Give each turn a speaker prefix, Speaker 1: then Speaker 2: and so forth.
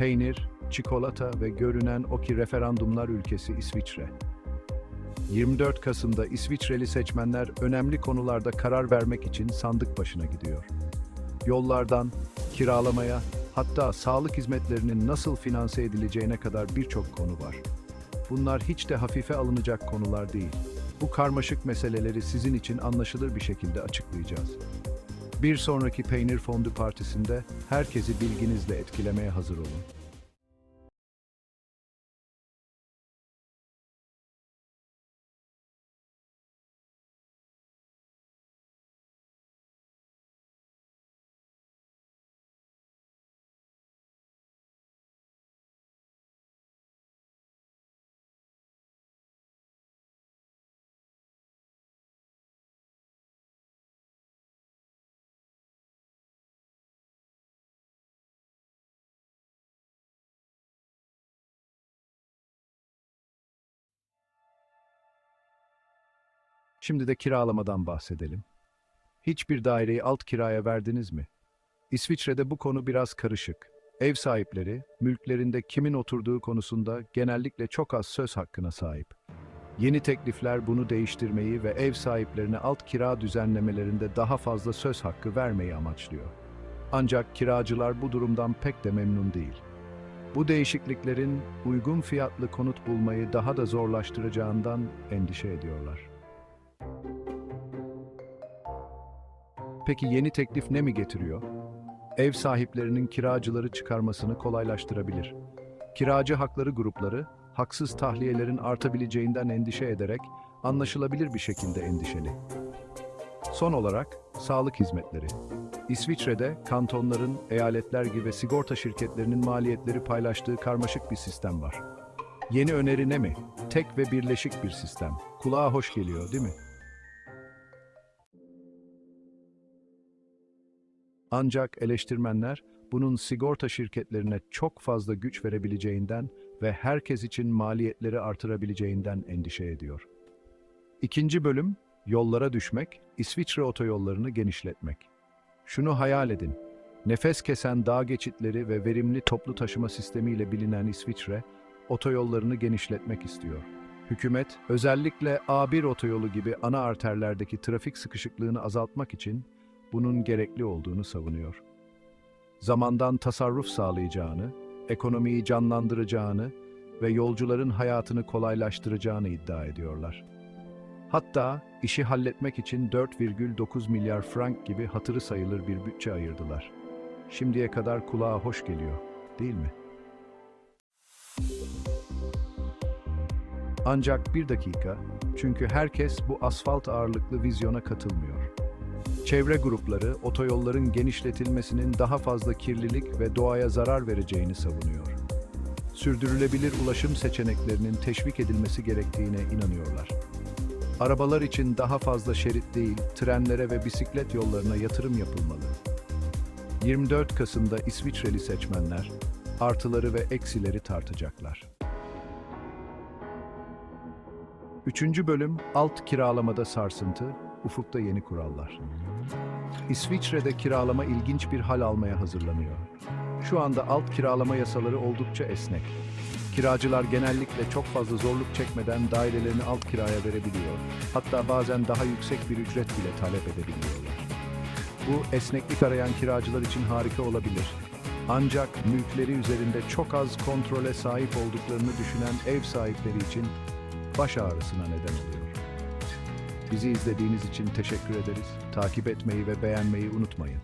Speaker 1: peynir, çikolata ve görünen o ki referandumlar ülkesi İsviçre. 24 Kasım'da İsviçreli seçmenler önemli konularda karar vermek için sandık başına gidiyor. Yollardan, kiralamaya, hatta sağlık hizmetlerinin nasıl finanse edileceğine kadar birçok konu var. Bunlar hiç de hafife alınacak konular değil. Bu karmaşık meseleleri sizin için anlaşılır bir şekilde açıklayacağız. Bir sonraki Peynir Fondü Partisi'nde herkesi bilginizle etkilemeye hazır olun. Şimdi de kiralamadan bahsedelim. Hiçbir daireyi alt kiraya verdiniz mi? İsviçre'de bu konu biraz karışık. Ev sahipleri, mülklerinde kimin oturduğu konusunda genellikle çok az söz hakkına sahip. Yeni teklifler bunu değiştirmeyi ve ev sahiplerine alt kira düzenlemelerinde daha fazla söz hakkı vermeyi amaçlıyor. Ancak kiracılar bu durumdan pek de memnun değil. Bu değişikliklerin uygun fiyatlı konut bulmayı daha da zorlaştıracağından endişe ediyorlar. Peki yeni teklif ne mi getiriyor? Ev sahiplerinin kiracıları çıkarmasını kolaylaştırabilir. Kiracı hakları grupları, haksız tahliyelerin artabileceğinden endişe ederek anlaşılabilir bir şekilde endişeli. Son olarak, sağlık hizmetleri. İsviçre'de kantonların, eyaletler gibi sigorta şirketlerinin maliyetleri paylaştığı karmaşık bir sistem var. Yeni öneri ne mi? Tek ve birleşik bir sistem. Kulağa hoş geliyor, değil mi? Ancak eleştirmenler bunun sigorta şirketlerine çok fazla güç verebileceğinden ve herkes için maliyetleri artırabileceğinden endişe ediyor. İkinci bölüm, yollara düşmek, İsviçre otoyollarını genişletmek. Şunu hayal edin, nefes kesen dağ geçitleri ve verimli toplu taşıma sistemiyle bilinen İsviçre, otoyollarını genişletmek istiyor. Hükümet, özellikle A1 otoyolu gibi ana arterlerdeki trafik sıkışıklığını azaltmak için bunun gerekli olduğunu savunuyor. Zamandan tasarruf sağlayacağını, ekonomiyi canlandıracağını ve yolcuların hayatını kolaylaştıracağını iddia ediyorlar. Hatta işi halletmek için 4,9 milyar frank gibi hatırı sayılır bir bütçe ayırdılar. Şimdiye kadar kulağa hoş geliyor, değil mi? Ancak bir dakika, çünkü herkes bu asfalt ağırlıklı vizyona katılmıyor. Çevre grupları otoyolların genişletilmesinin daha fazla kirlilik ve doğaya zarar vereceğini savunuyor. Sürdürülebilir ulaşım seçeneklerinin teşvik edilmesi gerektiğine inanıyorlar. Arabalar için daha fazla şerit değil, trenlere ve bisiklet yollarına yatırım yapılmalı. 24 Kasım'da İsviçreli seçmenler artıları ve eksileri tartacaklar. Üçüncü bölüm alt kiralamada sarsıntı, ufukta yeni kurallar. İsviçre'de kiralama ilginç bir hal almaya hazırlanıyor. Şu anda alt kiralama yasaları oldukça esnek. Kiracılar genellikle çok fazla zorluk çekmeden dairelerini alt kiraya verebiliyor. Hatta bazen daha yüksek bir ücret bile talep edebiliyorlar. Bu esneklik arayan kiracılar için harika olabilir. Ancak mülkleri üzerinde çok az kontrole sahip olduklarını düşünen ev sahipleri için baş ağrısına neden oluyor. Bizi izlediğiniz için teşekkür ederiz. Takip etmeyi ve beğenmeyi unutmayın.